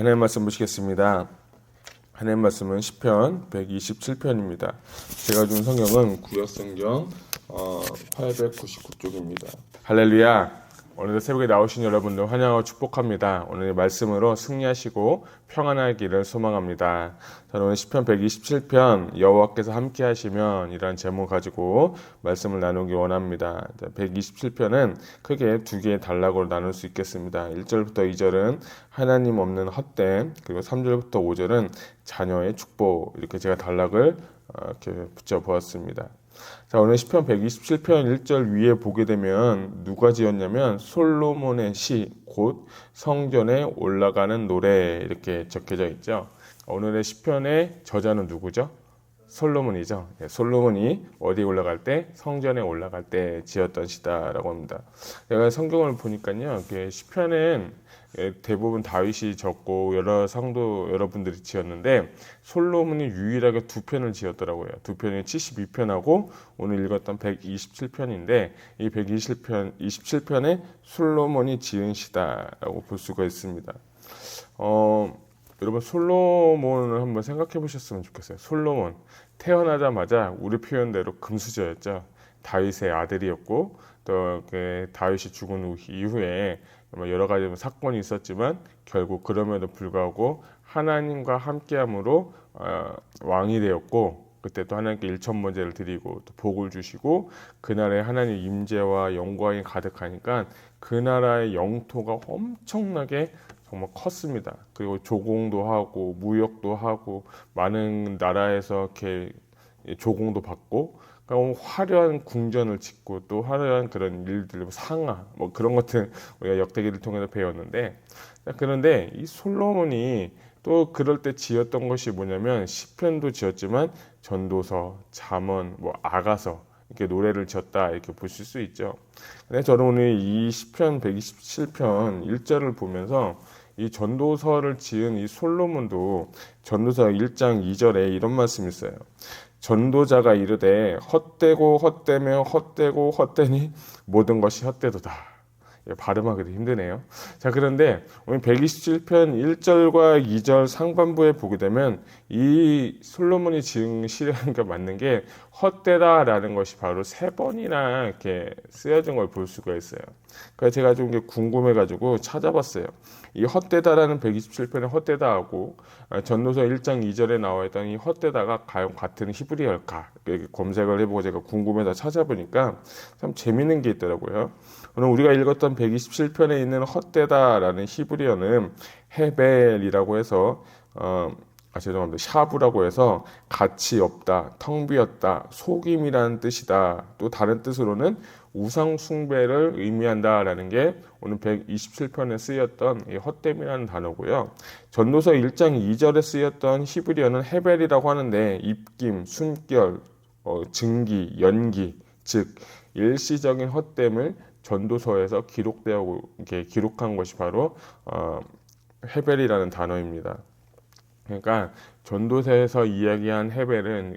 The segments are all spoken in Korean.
하나님 말씀 보시겠습니다. 하나님 말씀은 10편 127편입니다. 제가 준 성경은 구약성경 어, 899쪽입니다. 할렐루야! 오늘도 새벽에 나오신 여러분들 환영하고 축복합니다. 오늘의 말씀으로 승리하시고 평안하기를 소망합니다. 저는 오늘 10편 127편 여호와께서 함께 하시면 이라는 제목 가지고 말씀을 나누기 원합니다. 127편은 크게 두 개의 단락으로 나눌 수 있겠습니다. 1절부터 2절은 하나님 없는 헛됨, 그리고 3절부터 5절은 자녀의 축복 이렇게 제가 단락을 어, 이렇게 붙여 보았습니다. 자, 오늘 시편 127편 1절 위에 보게 되면 누가 지었냐면 솔로몬의 시, 곧 성전에 올라가는 노래 이렇게 적혀져 있죠. 오늘의 시편의 저자는 누구죠? 솔로몬이죠. 예, 솔로몬이 어디 올라갈 때 성전에 올라갈 때 지었던 시다라고 합니다. 제가 성경을 보니까요, 시편은 예, 대부분 다윗이 적고 여러 상도 여러분들이 지었는데 솔로몬이 유일하게 두 편을 지었더라고요. 두 편이 72편하고 오늘 읽었던 127편인데 이 127편 27편에 솔로몬이 지은 시다라고 볼 수가 있습니다. 어, 여러분 솔로몬을 한번 생각해 보셨으면 좋겠어요. 솔로몬 태어나자마자 우리 표현대로 금수저였죠. 다윗의 아들이었고 또그 다윗이 죽은 이후에 뭐 여러 가지 사건이 있었지만 결국 그럼에도 불구하고 하나님과 함께함으로 어, 왕이 되었고 그때 또 하나님께 일천 번제를 드리고 또 복을 주시고 그 나라에 하나님 임재와 영광이 가득하니까 그 나라의 영토가 엄청나게 정말 컸습니다. 그리고 조공도 하고 무역도 하고 많은 나라에서 이렇게 조공도 받고 그러니까 화려한 궁전을 짓고 또 화려한 그런 일들, 뭐 상하, 뭐 그런 것들 우리가 역대기를 통해서 배웠는데 그런데 이 솔로몬이 또 그럴 때 지었던 것이 뭐냐면 시편도 지었지만 전도서, 잠언, 뭐 아가서 이렇게 노래를 지었다 이렇게 보실 수 있죠. 근데 저는 오늘 이 시편 127편 1절을 보면서 이 전도서를 지은 이 솔로몬도 전도서 1장 2절에 이런 말씀이 있어요. 전도자가 이르되 헛되고 헛되며 헛되고 헛되니 모든 것이 헛되도다. 발음하기도 힘드네요. 자, 그런데 오늘 127편 1절과 2절 상반부에 보게 되면 이 솔로몬이 지은 시라는 맞는 게 헛되다라는 것이 바로 세 번이나 이렇게 쓰여진 걸 볼 수가 있어요. 그래서 제가 좀 궁금해가지고 찾아봤어요. 이 헛되다라는 127편의 헛되다하고 전도서 1장 2절에 나와 있던 이 헛되다가 과연 같은 히브리어일까? 검색을 해보고 제가 궁금해서 찾아보니까 참 재밌는 게 있더라고요. 오늘 우리가 읽었던 127편에 있는 헛되다라는 히브리어는 헤벨이라고 해서 어, 아 죄송합니다. 샤브라고 해서 가치 없다, 텅 비었다, 속임이라는 뜻이다. 또 다른 뜻으로는 우상 숭배를 의미한다라는 게 오늘 127편에 쓰였던 이 헛됨이라는 단어고요. 전도서 1장 2절에 쓰였던 히브리어는 헤벨이라고 하는데 입김, 순결, 어, 증기, 연기, 즉 일시적인 헛됨을 전도서에서 기록되어 기록한 것이 바로 어, 헤벨이라는 단어입니다. 그러니까 전도서에서 이야기한 헤벨은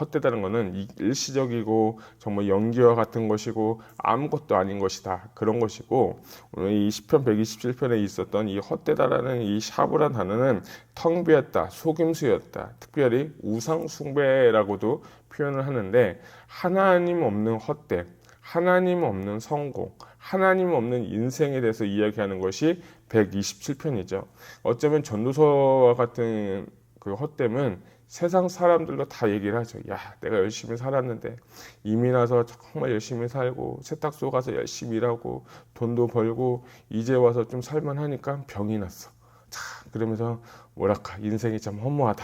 헛되다는 것은 일시적이고 정말 연기와 같은 것이고 아무것도 아닌 것이다 그런 것이고 오늘 이 시편 127편에 있었던 이 헛되다라는 이 샤브란 단어는 텅 비었다 속임수였다 특별히 우상 숭배라고도 표현을 하는데 하나님 없는 헛됨 하나님 없는 성공, 하나님 없는 인생에 대해서 이야기하는 것이 127편이죠. 어쩌면 전도서와 같은 그 헛됨은 세상 사람들도 다 얘기를 하죠. 야, 내가 열심히 살았는데 이민 와서 정말 열심히 살고 세탁소 가서 열심히 일하고 돈도 벌고 이제 와서 좀 살만하니까 병이 났어. 자, 그러면서 뭐랄까 인생이 참 허무하다.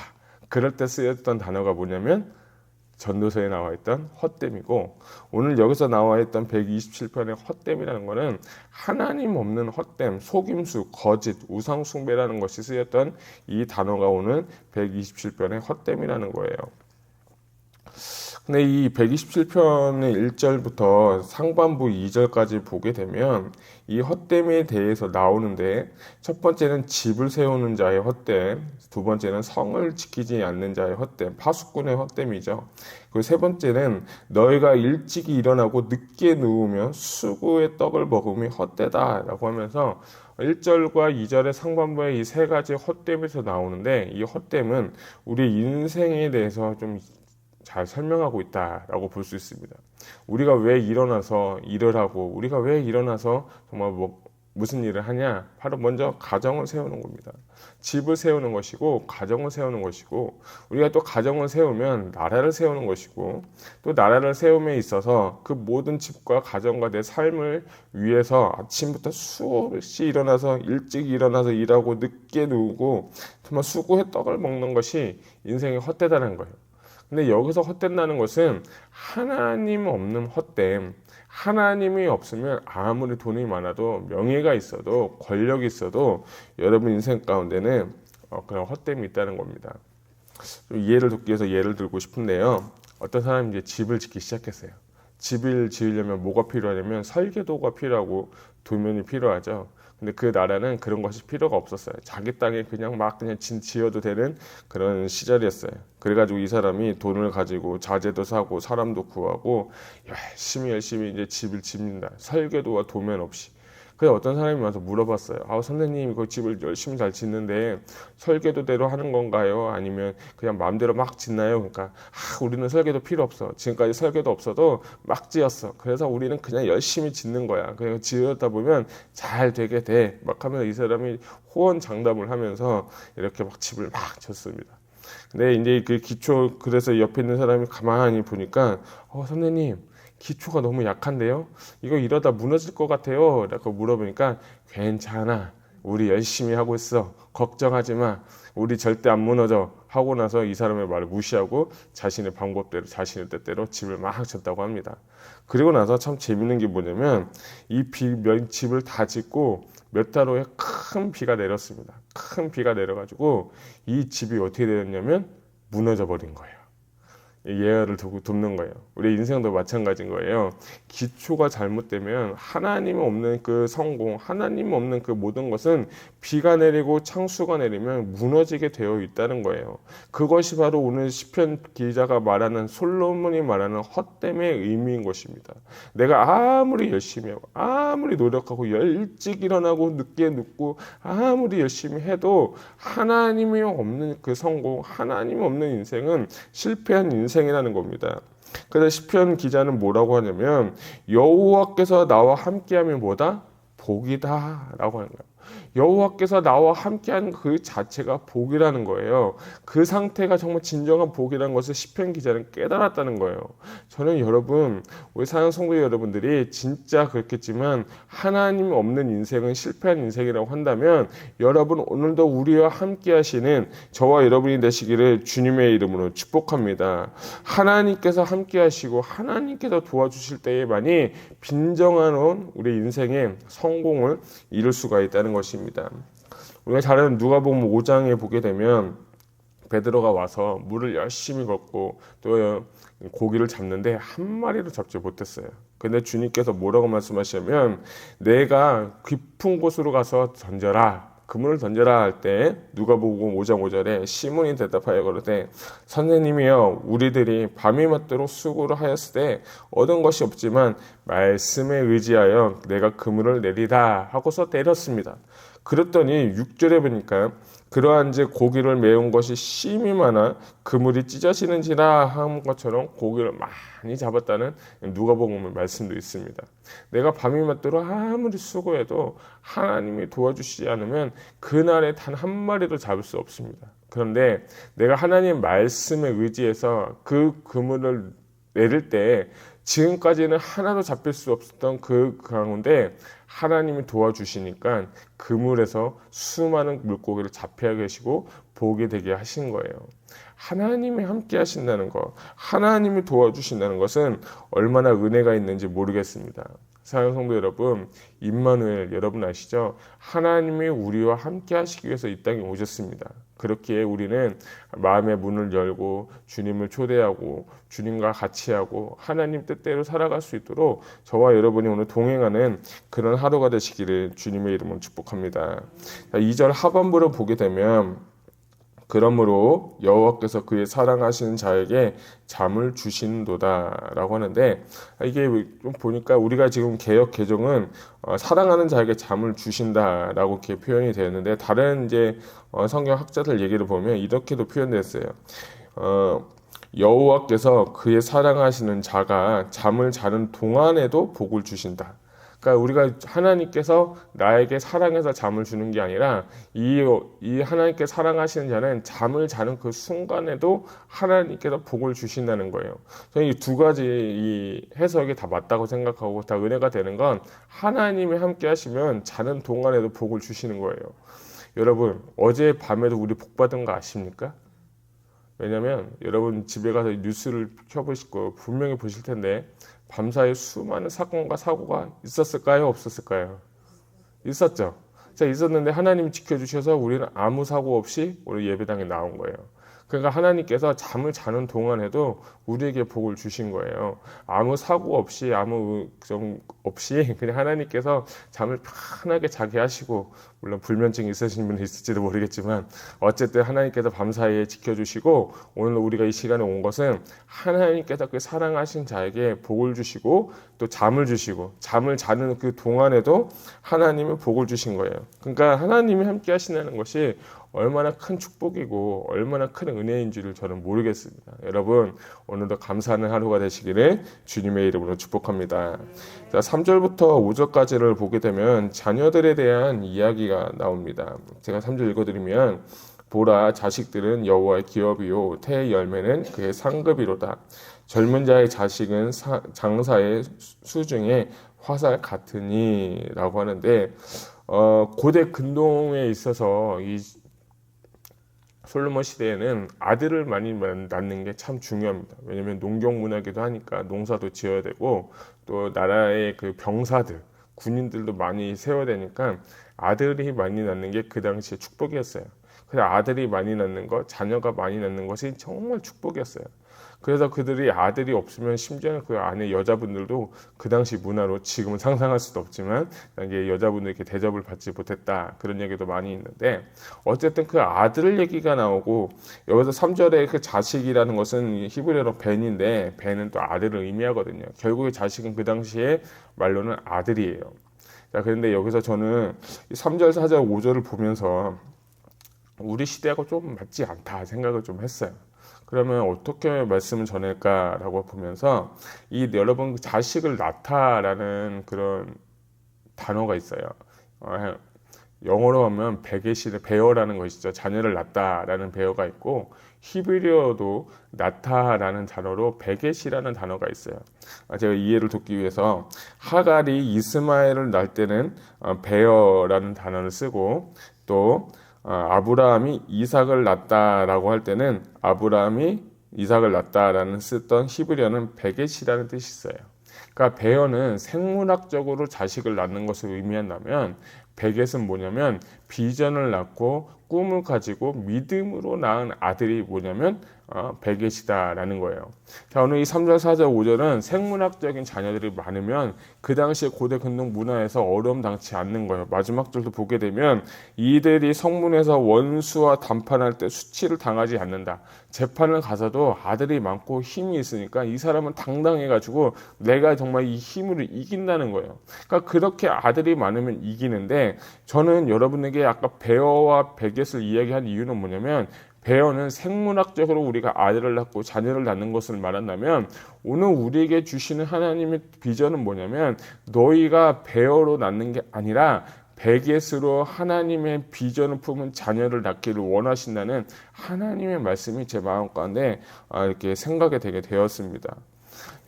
그럴 때 쓰였던 단어가 뭐냐면 전도서에 나와 있던 헛됨이고 오늘 여기서 나와 있던 127편의 헛됨이라는 것은 하나님 없는 헛됨, 속임수, 거짓, 우상 숭배라는 것이 쓰였던 이 단어가 오늘 127편의 헛됨이라는 거예요. 근데 이 127편의 1절부터 상반부 2절까지 보게 되면 이 헛됨에 대해서 나오는데 첫 번째는 집을 세우는 자의 헛됨, 두 번째는 성을 지키지 않는 자의 헛됨, 파수꾼의 헛됨이죠. 그리고 세 번째는 너희가 일찍이 일어나고 늦게 누우면 수구의 떡을 먹음이 헛되다라고 하면서 1절과 2절의 상반부에 이 세 가지 헛됨에서 나오는데 이 헛됨은 우리 인생에 대해서 좀 잘 설명하고 있다라고 볼 수 있습니다. 우리가 왜 일어나서 일을 하고 우리가 왜 일어나서 정말 뭐 무슨 일을 하냐? 바로 먼저 가정을 세우는 겁니다. 집을 세우는 것이고 가정을 세우는 것이고 우리가 또 가정을 세우면 나라를 세우는 것이고 또 나라를 세움에 있어서 그 모든 집과 가정과 내 삶을 위해서 아침부터 수없이 일어나서 일찍 일어나서 일하고 늦게 누우고 정말 수고의 떡을 먹는 것이 인생의 헛되다는 거예요. 근데 여기서 헛된다는 것은 하나님 없는 헛됨. 하나님이 없으면 아무리 돈이 많아도 명예가 있어도 권력이 있어도 여러분 인생 가운데는 어, 그런 헛됨이 있다는 겁니다. 좀 이해를 돕기 위해서 예를 들고 싶은데요. 어떤 사람이 이제 집을 짓기 시작했어요. 집을 지으려면 뭐가 필요하냐면 설계도가 필요하고 도면이 필요하죠. 근데 그 나라는 그런 것이 필요가 없었어요. 자기 땅에 그냥 막 그냥 진 지어도 되는 그런 시절이었어요. 그래가지고 이 사람이 돈을 가지고 자재도 사고 사람도 구하고 열심히 열심히 이제 집을 짓는다. 설계도와 도면 없이. 그래 어떤 사람이 와서 물어봤어요. 아 선생님 그 집을 열심히 잘 짓는데 설계도대로 하는 건가요? 아니면 그냥 마음대로 막 짓나요? 그러니까 아 우리는 설계도 필요 없어. 지금까지 설계도 없어도 막 지었어. 그래서 우리는 그냥 열심히 짓는 거야. 그냥 지었다 보면 잘 되게 돼. 막 하면 이 사람이 호언장담을 하면서 이렇게 막 집을 막 졌습니다. 근데 이제 그 기초 그래서 옆에 있는 사람이 가만히 보니까 어 선생님 기초가 너무 약한데요? 이거 이러다 무너질 것 같아요. 라고 물어보니까 괜찮아. 우리 열심히 하고 있어. 걱정하지 마. 우리 절대 안 무너져. 하고 나서 이 사람의 말을 무시하고 자신의 방법대로 자신의 뜻대로 집을 막 쳤다고 합니다. 그리고 나서 참 재밌는 게 뭐냐면 이 비, 집을 다 짓고 몇 달 후에 큰 비가 내렸습니다. 큰 비가 내려가지고 이 집이 어떻게 되었냐면 무너져 버린 거예요. 예열을 돕는 거예요. 우리 인생도 마찬가지인 거예요. 기초가 잘못되면 하나님 없는 그 성공, 하나님 없는 그 모든 것은 비가 내리고 창수가 내리면 무너지게 되어 있다는 거예요. 그것이 바로 오늘 시편 기자가 말하는 솔로몬이 말하는 헛됨의 의미인 것입니다. 내가 아무리 열심히 하고 아무리 노력하고 일찍 일어나고 늦게 눕고 아무리 열심히 해도 하나님이 없는 그 성공, 하나님 없는 인생은 실패한 인생 인생이라는 겁니다. 그래서 시편 기자는 뭐라고 하냐면 여호와께서 나와 함께하면 뭐다? 복이다라고 하는 거예요. 여호와께서 나와 함께한 그 자체가 복이라는 거예요. 그 상태가 정말 진정한 복이라는 것을 시편 기자는 깨달았다는 거예요. 저는 여러분, 우리 사는 성도 여러분들이 진짜 그렇겠지만 하나님 없는 인생은 실패한 인생이라고 한다면 여러분 오늘도 우리와 함께 하시는 저와 여러분이 되시기를 주님의 이름으로 축복합니다. 하나님께서 함께 하시고 하나님께서 도와주실 때에만이 빈정한 우리 인생의 성공을 이룰 수가 있다는 것입니다. 것입니다. 우리가 잘 아는 누가복음 5장에 보게 되면 베드로가 와서 물을 열심히 걷고 또 고기를 잡는데 한 마리도 잡지 못했어요. 근데 주님께서 뭐라고 말씀하시냐면 내가 깊은 곳으로 가서 던져라. 그물을 던져라 할 때 누가복음 5장 5절에 시몬이 대답하여 그러되 선생님이여 우리들이 밤이 맞도록 수고를 하였을 때 얻은 것이 없지만 말씀에 의지하여 내가 그물을 내리다 하고서 때렸습니다. 그랬더니 6절에 보니까 그러한 지 고기를 메운 것이 심이 많아 그물이 찢어지는지라 한 것처럼 고기를 많이 잡았다는 누가복음의 말씀도 있습니다. 내가 밤이 맞도록 아무리 수고해도 하나님이 도와주시지 않으면 그날에 단 한 마리도 잡을 수 없습니다. 그런데 내가 하나님 말씀에 의지해서 그 그물을 내릴 때 지금까지는 하나도 잡힐 수 없었던 그 가운데 하나님이 도와주시니까 그물에서 수많은 물고기를 잡혀야 계시고 보게 되게 하신 거예요. 하나님이 함께 하신다는 것, 하나님이 도와주신다는 것은 얼마나 은혜가 있는지 모르겠습니다. 사랑 성도 여러분, 임마누엘 여러분 아시죠? 하나님이 우리와 함께 하시기 위해서 이 땅에 오셨습니다. 그렇기에 우리는 마음의 문을 열고 주님을 초대하고 주님과 같이 하고 하나님 뜻대로 살아갈 수 있도록 저와 여러분이 오늘 동행하는 그런 하루가 되시기를 주님의 이름으로 축복합니다. 2절 하반부를 보게 되면 그러므로 여호와께서 그의 사랑하시는 자에게 잠을 주신도다라고 하는데 이게 좀 보니까 우리가 지금 개혁 개정은 어, 사랑하는 자에게 잠을 주신다라고 이렇게 표현이 되었는데 다른 이제 어, 성경 학자들 얘기를 보면 이렇게도 표현됐어요. 어, 여호와께서 그의 사랑하시는 자가 잠을 자는 동안에도 복을 주신다. 그러니까 우리가 하나님께서 나에게 사랑해서 잠을 주는 게 아니라 이, 이 하나님께 사랑하시는 자는 잠을 자는 그 순간에도 하나님께서 복을 주신다는 거예요. 저는 이 두 가지 이 해석이 다 맞다고 생각하고 다 은혜가 되는 건 하나님이 함께 하시면 자는 동안에도 복을 주시는 거예요. 여러분, 어제 밤에도 우리 복 받은 거 아십니까? 왜냐면 여러분 집에 가서 뉴스를 켜보실 거 분명히 보실 텐데 밤사이 수많은 사건과 사고가 있었을까요? 없었을까요? 있었죠. 자, 있었는데 하나님이 지켜주셔서 우리는 아무 사고 없이 오늘 예배당에 나온 거예요. 그러니까 하나님께서 잠을 자는 동안에도 우리에게 복을 주신 거예요. 아무 사고 없이 아무 좀 없이 그냥 하나님께서 잠을 편하게 자게 하시고 물론 불면증이 있으신 분이 있을지도 모르겠지만 어쨌든 하나님께서 밤사이에 지켜주시고 오늘 우리가 이 시간에 온 것은 하나님께서 그 사랑하신 자에게 복을 주시고 또 잠을 주시고 잠을 자는 그 동안에도 하나님의 복을 주신 거예요. 그러니까 하나님이 함께 하신다는 것이 얼마나 큰 축복이고 얼마나 큰 은혜인 줄을 저는 모르겠습니다. 여러분 오늘도 감사하는 하루가 되시기를 주님의 이름으로 축복합니다. 자, 3절부터 5절까지를 보게 되면 자녀들에 대한 이야기가 나옵니다. 제가 3절 읽어드리면 보라 자식들은 여호와의 기업이요 태의 열매는 그의 상급이로다. 젊은 자의 자식은 사, 장사의 수중에 화살 같으니라고 하는데 어, 고대 근동에 있어서 이 솔로몬 시대에는 아들을 많이 낳는 게 참 중요합니다. 왜냐하면 농경 문화기도 하니까 농사도 지어야 되고 또 나라의 그 병사들 군인들도 많이 세워야 되니까 아들이 많이 낳는 게 그 당시에 축복이었어요. 그래서 아들이 많이 낳는 것, 자녀가 많이 낳는 것이 정말 축복이었어요. 그래서 그들이 아들이 없으면 심지어는 그 안에 여자분들도 그 당시 문화로 지금은 상상할 수도 없지만 이게 여자분들에게 대접을 받지 못했다 그런 얘기도 많이 있는데 어쨌든 그 아들 얘기가 나오고 여기서 3절에 그 자식이라는 것은 히브리어로 벤인데 벤은 또 아들을 의미하거든요. 결국에 자식은 그 당시에 말로는 아들이에요. 자, 그런데 여기서 저는 3절, 4절, 5절을 보면서 우리 시대하고 좀 맞지 않다 생각을 좀 했어요. 그러면 어떻게 말씀을 전할까라고 보면서 이 여러분 자식을 낳다라는 그런 단어가 있어요. 어, 영어로 하면 베게시 베어라는 것이죠. 자녀를 낳다라는 베어가 있고 히브리어도 나타라는 단어로 베게시라는 단어가 있어요. 아, 제가 이해를 돕기 위해서 하갈이 이스마엘을 낳을 때는 어, 베어라는 단어를 쓰고 또 어, 아브라함이 이삭을 낳다라고 할 때는 아브라함이 이삭을 낳다라는 쓰던 히브리어는 베겟이라는 뜻이 있어요. 그러니까 베어는 생물학적으로 자식을 낳는 것을 의미한다면 베겟은 뭐냐면 비전을 낳고 꿈을 가지고 믿음으로 낳은 아들이 뭐냐면 어, 베겟이다라는 거예요. 자, 오늘 이 3절, 4절, 5절은 생문학적인 자녀들이 많으면 그 당시에 고대 근동 문화에서 어려움 당치 않는 거예요. 마지막 절도 보게 되면 이들이 성문에서 원수와 담판할 때 수치를 당하지 않는다. 재판을 가서도 아들이 많고 힘이 있으니까 이 사람은 당당해가지고 내가 정말 이 힘으로 이긴다는 거예요. 그러니까 그렇게 아들이 많으면 이기는데 저는 여러분에게 아까 베어와 베겟을 이야기한 이유는 뭐냐면 배어는 생물학적으로 우리가 아들을 낳고 자녀를 낳는 것을 말한다면 오늘 우리에게 주시는 하나님의 비전은 뭐냐면 너희가 배어로 낳는 게 아니라 베겟으로 하나님의 비전을 품은 자녀를 낳기를 원하신다는 하나님의 말씀이 제 마음 가운데 아, 이렇게 생각이 되게 되었습니다.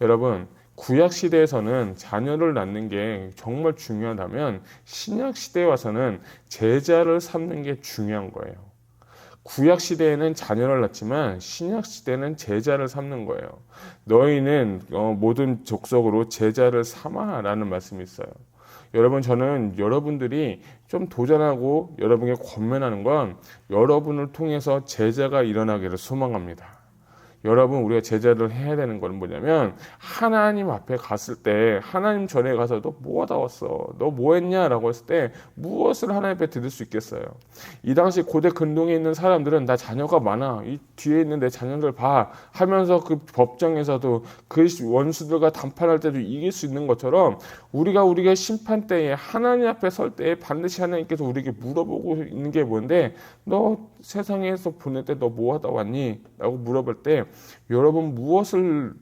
여러분 구약 시대에서는 자녀를 낳는 게 정말 중요하다면 신약 시대에 와서는 제자를 삼는 게 중요한 거예요. 구약 시대에는 자녀를 낳지만 신약 시대는 제자를 삼는 거예요. 너희는 어, 모든 족속으로 제자를 삼아라는 말씀이 있어요. 여러분 저는 여러분들이 좀 도전하고 여러분에게 권면하는 건 여러분을 통해서 제자가 일어나기를 소망합니다. 여러분 우리가 제자를 해야 되는 건 뭐냐면 하나님 앞에 갔을 때 하나님 전에 가서 너 뭐하다 왔어? 너 뭐했냐?라고 했을 때 무엇을 하나님 앞에 드릴 수 있겠어요? 이 당시 고대 근동에 있는 사람들은 나 자녀가 많아. 이 뒤에 있는 내 자녀들 봐 하면서 그 법정에서도 그 원수들과談판할 때도 이길 수 있는 것처럼 우리가 우리가 심판 때에 하나님 앞에 설 때에 반드시 하나님께서 우리에게 물어보고 있는 게 뭔데 너 세상에서 보낼 때 너 뭐하다 왔니? 라고 물어볼 때 여러분 무엇을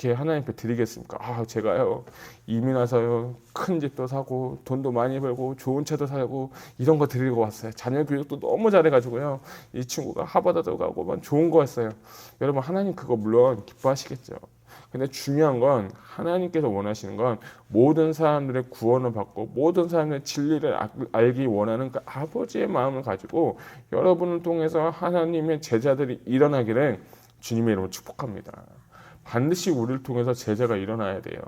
이렇게 하나님 앞에 드리겠습니까? 아 제가요 이민 와서요 큰 집도 사고 돈도 많이 벌고 좋은 차도 사고 이런 거 드리고 왔어요. 자녀 교육도 너무 잘해가지고요 이 친구가 하버드도 가고 막 좋은 거 했어요. 여러분 하나님 그거 물론 기뻐하시겠죠. 근데 중요한 건 하나님께서 원하시는 건 모든 사람들의 구원을 받고 모든 사람들의 진리를 알- 알기 원하는 그 아버지의 마음을 가지고 여러분을 통해서 하나님의 제자들이 일어나기를 주님의 이름으로 축복합니다. 반드시 우리를 통해서 제자가 일어나야 돼요.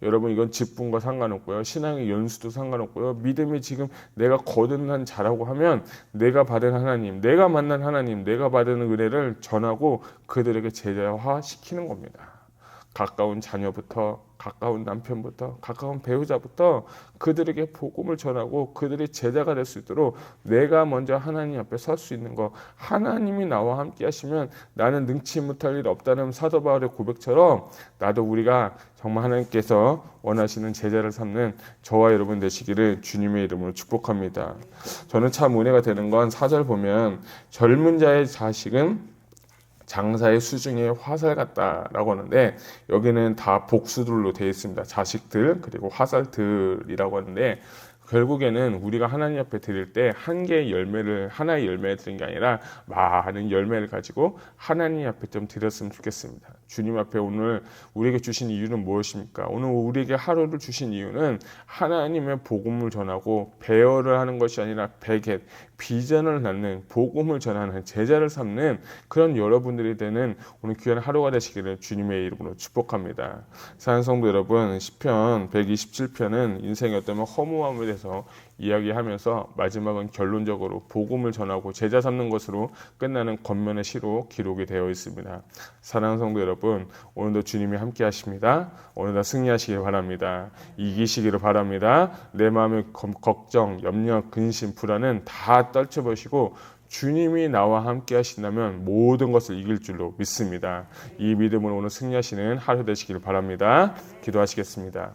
여러분 이건 직분과 상관없고요. 신앙의 연수도 상관없고요. 믿음이 지금 내가 거듭난 자라고 하면 내가 받은 하나님, 내가 만난 하나님, 내가 받은 은혜를 전하고 그들에게 제자화 시키는 겁니다. 가까운 자녀부터 가까운 남편부터 가까운 배우자부터 그들에게 복음을 전하고 그들이 제자가 될 수 있도록 내가 먼저 하나님 앞에 설 수 있는 거 하나님이 나와 함께 하시면 나는 능치 못할 일 없다는 사도 바울의 고백처럼 나도 우리가 정말 하나님께서 원하시는 제자를 삼는 저와 여러분 되시기를 주님의 이름으로 축복합니다. 저는 참 은혜가 되는 건 사절 보면 젊은 자의 자식은 장사의 수중에 화살 같다라고 하는데 여기는 다 복수들로 되어 있습니다. 자식들 그리고 화살들이라고 하는데 결국에는 우리가 하나님 앞에 드릴 때 한 개의 열매를 하나의 열매를 드린 게 아니라 많은 열매를 가지고 하나님 앞에 좀 드렸으면 좋겠습니다. 주님 앞에 오늘 우리에게 주신 이유는 무엇입니까? 오늘 우리에게 하루를 주신 이유는 하나님의 복음을 전하고 배열을 하는 것이 아니라 베겟 비전을 낳는 복음을 전하는 제자를 삼는 그런 여러분들이 되는 오늘 귀한 하루가 되시기를 주님의 이름으로 축복합니다. 사는 성도 여러분, 시편 127편은 인생의 어떤 허무함에 대해서 이야기하면서 마지막은 결론적으로 복음을 전하고 제자 삼는 것으로 끝나는 겉면의 시로 기록이 되어 있습니다. 사랑하는 성도 여러분, 오늘도 주님이 함께 하십니다. 오늘도 승리하시길 바랍니다. 이기시기를 바랍니다. 내 마음의 검- 걱정, 염려, 근심, 불안은 다 떨쳐버리시고 주님이 나와 함께 하신다면 모든 것을 이길 줄로 믿습니다. 이 믿음으로 오늘 승리하시는 하루 되시기를 바랍니다. 기도하시겠습니다.